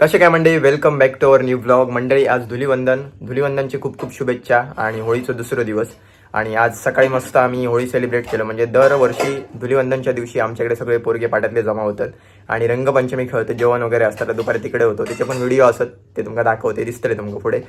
कसे काय मंडळी? Welcome back to our new blog मंडळी आज धुलीवंदन. धुलीवंदनची खूप खूप शुभेच्छा आणि होळीचं दुसरं दिवस. आणि आज सकाळी मस्त आम्ही होळी सेलिब्रेट केलं. म्हणजे दरवर्षी धुलीवंदनच्या दिवशी आमच्याकडे सगळे पोरगे पाट्यातले जमा होतात. आणि रंगपंचमी खेळतो जेवण वगैरे असतात तर दुपारी तिकडे होतो. त्याचे पण व्हिडिओ असत ते तुमका दाखवते दिसतले तुमका पुढे.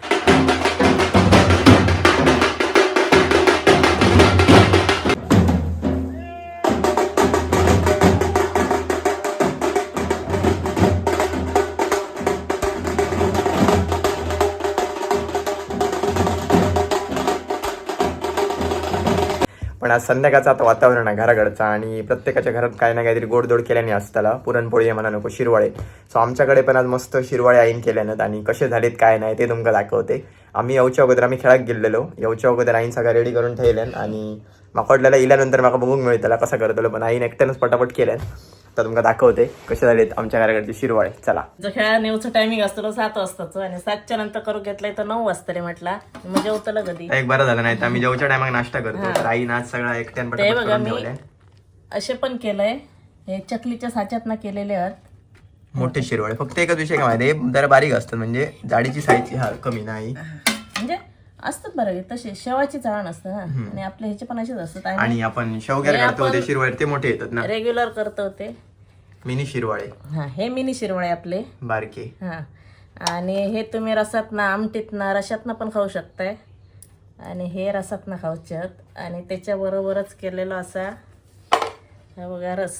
पण आज संध्याकाळचं आता वातावरण आहे घराकडचं आणि प्रत्येकाच्या घरात काही ना काहीतरी गोडदोड केल्याने असताला. पुरणपोळी आहे म्हणा नको शिरवाळे. सो आमच्याकडे पण आज मस्त शिरवाळे आईन केल्यानं आणि कसे झालेत काय नाही ते तुमका दाखवते. आम्ही येऊच्या अगोदर आम्ही खेळात गेलेलो. येऊच्या अगोदर आईन सगळं रेडी करून ठेवल्यान आणि माकडल्याला इल्यानंतर म्हाका बघूक मिळतला कसा करतलो पण आईन एकट्यानंच पटापट केल्यान तर तुमका दाखवते कसे झालेत आमच्या घराकडचे शिरवाळे. चला. जो खेळा नेऊचं टायमिंग असतो सात वाजताच आणि सातच्या नंतर करू घेतलंय तर नऊ वाजता रे म्हटला. म्हणजे उतरलं कधी? एक बरं झालं नाही तर आम्ही जेवच्या टायमाला नाश्ता करतो तर आई आज सगळा एकट्यान ते बघा मी असे पण केलंय. हे चकलीच्या साच्यात ना केलेले आहेत. मोठे शिरवाळे. फक्त एकच विषय काय माहिती आहे, जरा बारीक असतात म्हणजे जाडीची साईज हा कमी नाही. म्हणजे असतात बरं तसे शेवाची चाळण असतं ना आणि आपले ह्याचे पण असेच असतात. आणि आणि आपण शेवग्यार हे काढतो ते आपण- शिरवाळे ते मोठे येतात ना. रेग्युलर करतो ते. मिनी शिरवाळे. हा हे मिनी शिरवळे आपले. बारके. हा. आणि हे तुम्ही रसातनं आमटीतनं रशातनं पण खाऊ शकताय. आणि हे रसातनं खाऊच्यात. आणि त्याच्याबरोबरच केलेलं असा हा बघा रस.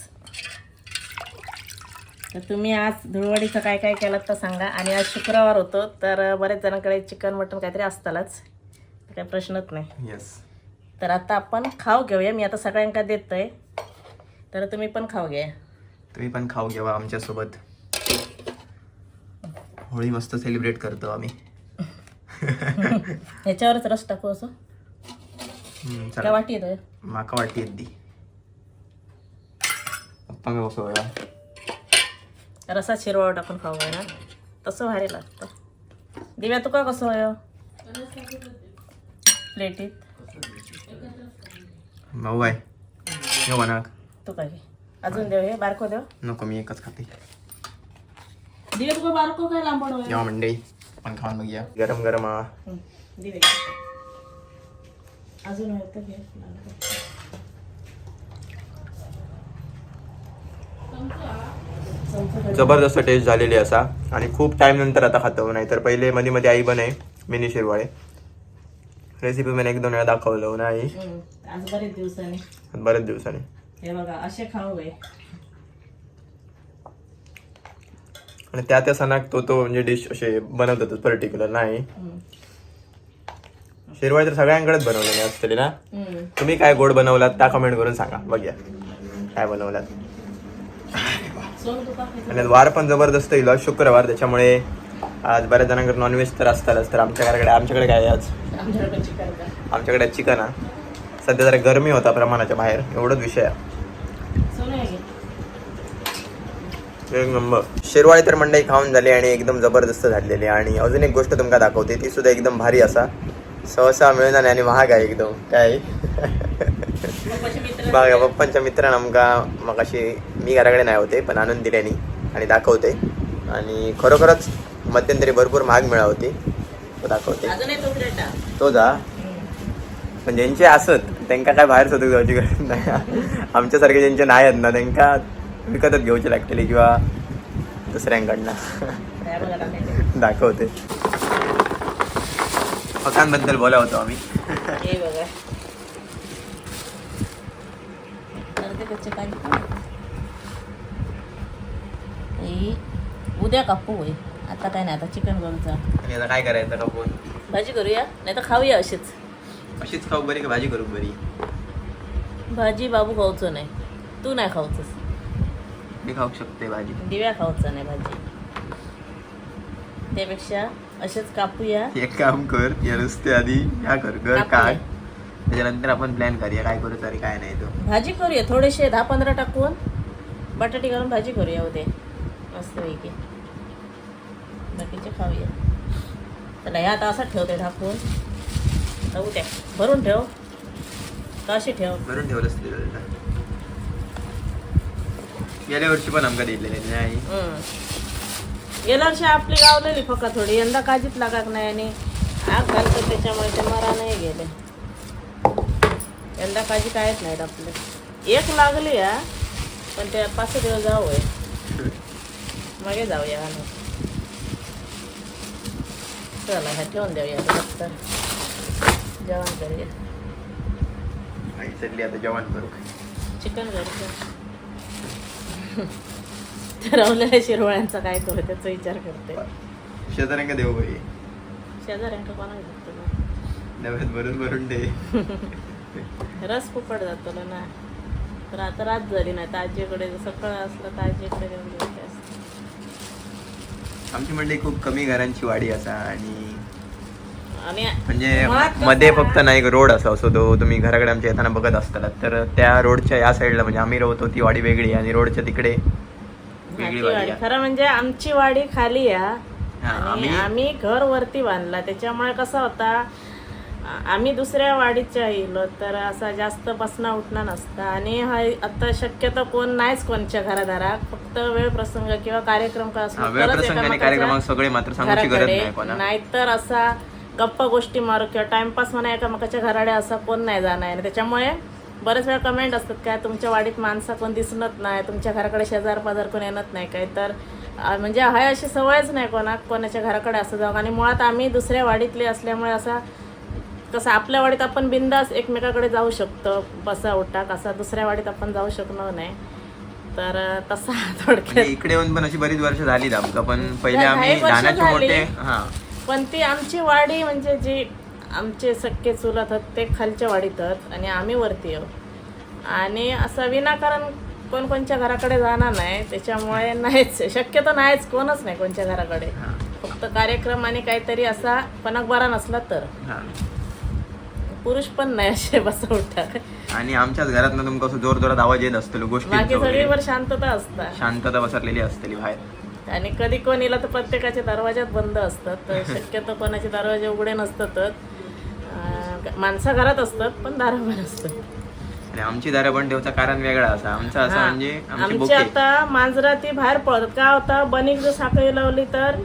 तर तुम्ही आज धुळवडीचं काय काय केलं तर सांगा. आणि आज शुक्रवार होतो तर बऱ्याच जणांकडे चिकन मटन काहीतरी असतालच. काही प्रश्नच नाही. येस तर आता आपण खाऊ घेऊया. मी आता सगळ्यांका देतोय. तर तुम्ही पण खाऊ घ्या. तुम्ही पण खाऊ घ्यावा आमच्यासोबत. होळी मस्त सेलिब्रेट करतो आम्ही. ह्याच्यावरच रस टाकू असं? हम्म, काय चला. वाटी येतोय? माका वाटते दी. पप्पा मी बसवूया रसात शिरवाळ टाकून खाऊ ना तसं भारी लागतं. दिव्या तुका कसं होय? प्लेटीत भाऊ आहे म्हणा तू काय. अजून देव हे बारको देव नको मी एकच खाते. दिव्या तुका बारको काय जेव्हा मंडळी पण खाऊन बघूया. गरम गरम. हं, दिवे. अजून घे जबरदस्त टेस्ट झालेली असा. आणि खूप टाइम नंतर आता खातो नाहीतर पहिले मध्ये मध्ये आई बने मिनी शिरवाळे. रेसिपी मी एक दोन वेळा दाखवलं ना आई हं, आज बरेच दिवसांनी. बरेच दिवसांनी. हे बघा असे खाऊ आहे. आणि त्या त्या सणात तो तो म्हणजे डिश असे बनवतातच पर्टिक्युलर नाही? शिरवाळे तर सगळ्यांकडेच बनवलेले असतील ना? तुम्ही काय गोड बनवलात त्या कमेंट करून सांगा. बघूया. काय बनवलात? आणि वार पण जबरदस्त येईल आज शुक्रवार. त्याच्यामुळे आज बऱ्याच जणांकडे नॉनव्हेज तर असतातच तर आमच्या घराकडे आमच्याकडे काय आज? आमच्याकडे चिकन सध्या जरा गरमी होता प्रमाणाच्या बाहेर. एवढंच विषय आहे. एक नंबर. शिरवाळी तर मंडई खाऊन झाली आणि एकदम जबरदस्त झालेली आणि अजून एक गोष्ट तुमका दाखवते ती सुद्धा एकदम भारी असा. सहसा मिळणार आणि महाग आहे एकदम. काय? बघा पप्पांच्या मित्रानं आमका मग अशी मी घराकडे नाही होते पण आणून दिल्याने आणि दाखवते. आणि खरोखरच मध्यंतरी भरपूर महाग मिळा होती तो दाखवते तो जा. पण ज्यांचे असत त्यांना काय बाहेर सुद्धा जायची गरज नाही आमच्यासारखे ज्यांचे नाही आहेत ना त्यांना विकतच घेऊचे लागतील किंवा दुसऱ्यांकडनं. दाखवते. पकांबद्दल बोला होतो आम्ही. उद्या कापू होय. आता काय नाही आता चिकन करूचा आणि आता काय करायचं का फोन भाजी करूया? नाही तर खाऊया अशीच. अशीच खाऊ बरी का भाजी करू बरी? भाजी बाबू खाऊचं नाही. तू नाही खाऊचंस. मी खाऊ शकते भाजी. दिव्या खाऊचं नाही भाजी. त्यापेक्षा असेच कापूया. एक काम कर या नुसते आधी या कर घर. काढ. त्याच्यानंतर आपण प्लॅन करूया काय करू तरी काय नाही तो. भाजी करूया थोडेसे दहा पंधरा टाकून. बटाटे घालून भाजी करूया उद्या. मस्तपैकी. बाकीचे खाऊया. चला ह्या आता असं ठेवते झाकून. तर उद्या भरून ठेव. का अशी ठेव? करून ठेवलंच दिलं गेल्या वर्षी पण आमका दिलेले नाही. गेल्या वर्षी आपली गावलेली फक्त थोडी. यंदा काजीच लागाक नाही आणि आग घालतं त्याच्यामुळे ते मरा नाही गेले. यंदा काजी कायच नाहीत आपले. एक लागली हा. पण ते पाच दिवस जाऊ आहे. मागे जाऊया आणि चला ह्या ठेवून देऊया आता जेवण करूया आई चालली आता जेवण करू चिकन घरचं ठरवलेल्या शिरवळ्यांचा काय करू त्याचा विचार करते शेजाऱ्यांका देऊ बाई शेजाऱ्यांका बघतो ना नव्यात भरून भरून दे रस फुकट जातो ना तर आता रात झाली नाही ताजीकडे सकाळ असलं ताजीकडे आमची मंडळी खूप कमी घरांची वाडी असा आणि म्हणजे मध्ये? फक्त ना एक रोड असा असो तो तुम्ही घराकडे आमच्या येताना बघत असताना तर त्या रोडच्या या साईडला म्हणजे आम्ही राहतो ती वाडी वेगळी आणि रोडच्या तिकडे वेगळी वाडी. खरं म्हणजे आमची वाडी खाली हा, आम्ही- घर वरती बांधला त्याच्यामुळे कसं होता आम्ही दुसऱ्या वाडीच्या येलो तर असा जास्त बसणं उठणं नसतं. आणि हा आता शक्यतो कोण नाहीच कोणच्या घरादारात फक्त वेळ प्रसंग किंवा कार्यक्रम का घराकडे. नाहीतर असा गप्पा गोष्टी मारू किंवा टाइमपास म्हणा एकामेकाच्या घराडे असा कोण नाही जाणार. आणि त्याच्यामुळे बरेच वेळा कमेंट असतात काय तुमच्या वाडीत माणसं कोण दिसणत नाही तुमच्या घराकडे शेजार पाजार कोण येणत नाही काय. तर म्हणजे हाय अशी सवयच नाही कोणा कोणाच्या घराकडे असं जाऊ आणि मुळात आम्ही दुसऱ्या वाडीतले असल्यामुळे असा कसं आपल्या वाडीत आपण बिंदास एकमेकाकडे जाऊ शकतो बसा उठा कसा दुसऱ्या वाडीत आपण जाऊ शकणार नाही. तर तसा थोडक्यात म्हणजे इकडे येऊन पण अशी बरीच वर्ष झाली पण पहिले आम्ही काही वर्ष लहानाचे झाली. मोठे हा. पण ती आमची वाडी म्हणजे जी आमचे सख्खे चुलत आहेत ते खालच्या वाडीत आहेत आणि आम्ही वरती आहोत. आणि असं विनाकारण कोण कोणच्या घराकडे जाणार नाही त्याच्यामुळे नाहीच शक्यतो नाहीच कोणच नाही कोणच्या घराकडे. हा, फक्त कार्यक्रम आणि काहीतरी असा पणक बरा नसला तर. हा. पुरुष पण नाही असे बसा उठा आणि आमच्याच घरात ना तुमका असं जोर जोरात आवाज येत असतो बाकी गोष्टी सगळीवर शांतता असतात. शांतता पसरलेली असतेली बाहेर. आणि कधी कोण येला तर प्रत्येकाचे दरवाजात बंद असतात तर शक्यतो कोणाचे दरवाजे उघडे नसतातच अं, माणसं घरात असतात पण दारा पण असतात. आणि आमची दारा बंद ठेवचं कारण वेगळा असा. आमचं असं हा. म्हणजे आमचे आमची बोके. आता मांजरा ती बाहेर पळत का होता बनीक जर साखळी लावली तर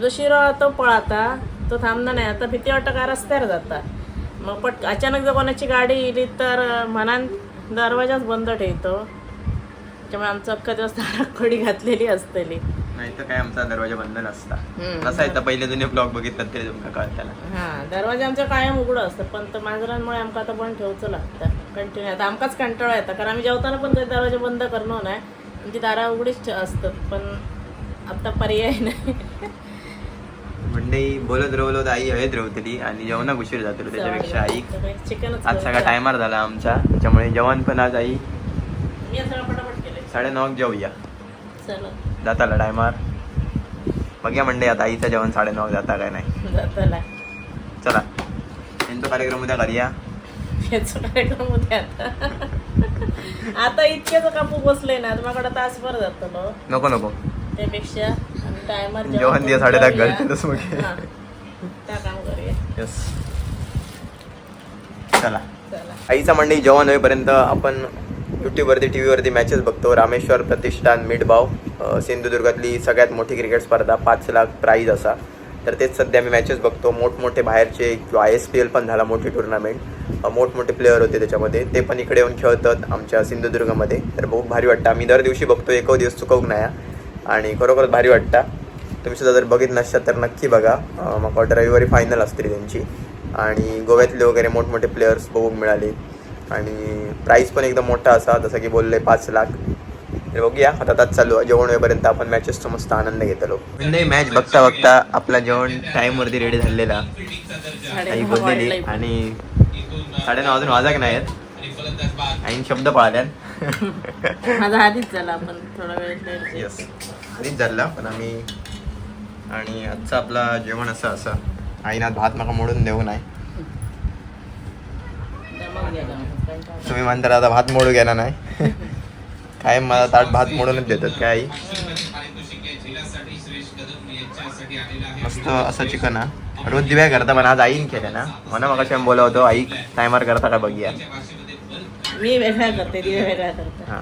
जो शिरो तो पळाता तो थांबणार नाही. आता भीती वाटतं का? रस्त्यावर जाता मग पट अचानक जर कोणाची गाडी येली तर म्हणान दरवाजाच बंद ठेवतो त्यामुळे आमचं अख्खा दिवस दाराखोडी घातलेली असतेली. नाही तर काय आमचा दरवाजा बंद नसता. तर पहिले जुने ब्लॉग बघितलं तरी तुमका कळताना हा दरवाजा आमच्या कायम उघडं असतं पण तर मांजरांमुळे आमका आता बंद ठेवचं लागतं. कंटिन्यू आता आमकाच कंटाळा येतं कारण आम्ही जेवताना पण दरवाजा बंद करणं नाही. आमची दारा उघडीच असतात पण आता पर्याय नाही. म्हणजे बोलत रवलो तर आई हळद रवतली आणि जेवणाक उशीर जातो त्याच्यापेक्षा आई आज सगळा टायमार झाला आमचा त्याच्यामुळे जेवण पण आज आई. साडे नऊ जेवूया. जाताला टायमार बघूया म्हणले आता आईचं जेवण साडे नऊ जाता काय नाही. चला. यांचा कार्यक्रम उद्या करूया. कार्यक्रम उद्या आता. इतकेच कापू बसले ना माझ्याकडे तासभर जातो नको नको. त्यापेक्षा टायमर जेवण दिया साडे दहा घरचे तसं मग. त्या काम करूया. यस चला. चला आईचा मंडळी जेवण होईपर्यंत आपण यूट्यूबवरती टी व्हीवरती मॅचेस बघतो. रामेश्वर प्रतिष्ठान मिडबाव सिंधुदुर्गातली सगळ्यात मोठी क्रिकेट स्पर्धा पाच लाख प्राईज असा. तर तेच सध्या मी मॅचेस बघतो. मोठमोठे बाहेरचे किंवा आय एस पी एल पण झाला मोठी टुर्नामेंट मोठमोठे प्लेअर होते त्याच्यामध्ये. ते पण इकडे येऊन खेळतात आमच्या सिंधुदुर्गमध्ये. तर बहुत भारी वाटतं. आम्ही दर दिवशी बघतो. एक दिवस चुकवूक नाही. आणि खरोखरच भारी वाटतं. तुम्ही सुद्धा जर बघित नसतात तर नक्की बघा. मग वाटतं रविवारी फायनल असते त्यांची. आणि गोव्यातले वगैरे मोठमोठे प्लेयर्स बघूक मिळाले. आणि प्राईस पण एकदम मोठा असा जसं की बोलले पाच लाख. तर बघूया आता ताच चालू आहे. जेवण होईपर्यंत आपण मॅचेसचा मस्त आनंद घेतलो. नाही मॅच बघता बघता आपला जेवण टाईमवरती रेडी झालेला. आई बोललेली. आणि साडे नऊ अजून वाजाक नाही आहेत. आईन शब्द पाळल्यात. माझा आधीच झाला आपण थोडा वेळ येस आधीच झाला पण आम्ही आणि आजचं आपला जेवण असं असं. आईनं आज भात नका मोडून देऊ नाही. तुम्ही म्हणता आता भात मोडू गेला नाही. काय मला ताट भात मोडूनच देतात काय आई? मस्त असं चिकन हा. रोज दिव्या करता पण आज आईन केलं ना. म्हणा मग कशा बोलवतो आई टायमार करता का बघूया. मी वेगळा करते ती वेगळा करते. हा.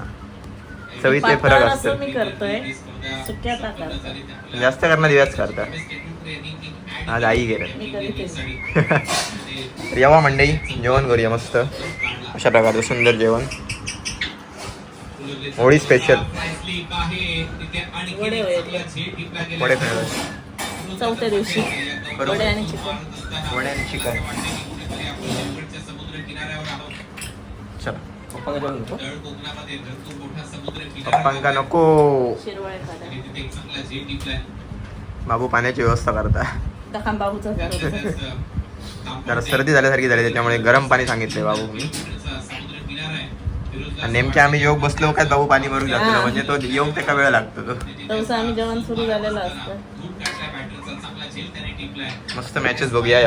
चवीत ते फरक पातळ असतो असं मी करतोय सुक्या जास्त करणं दिव्याच करता. आज आई गेलं. मी कधी तर येवा मंडई जेवण करूया मस्त. अशा प्रकारचं सुंदर जेवण. होळी स्पेशल वडे चौथ्या दिवशी. बरोबर. वडे आणि चिकन. वडे आणि चिकन. जेवण नको पप्पांका नको. बाबू पाण्याची व्यवस्था करता. जरा सर्दी झाल्यासारखी झाली त्याच्यामुळे गरम पाणी सांगितले बाबू मी. आणि नेमके आम्ही योग बसलो काय बाबू पाणी भरून जातो हा. म्हणजे तो येऊन त्याचा वेळ लागतो तो. आम्ही जेवण सुरू झालेलं असतं. मस्त मॅचेस बघूया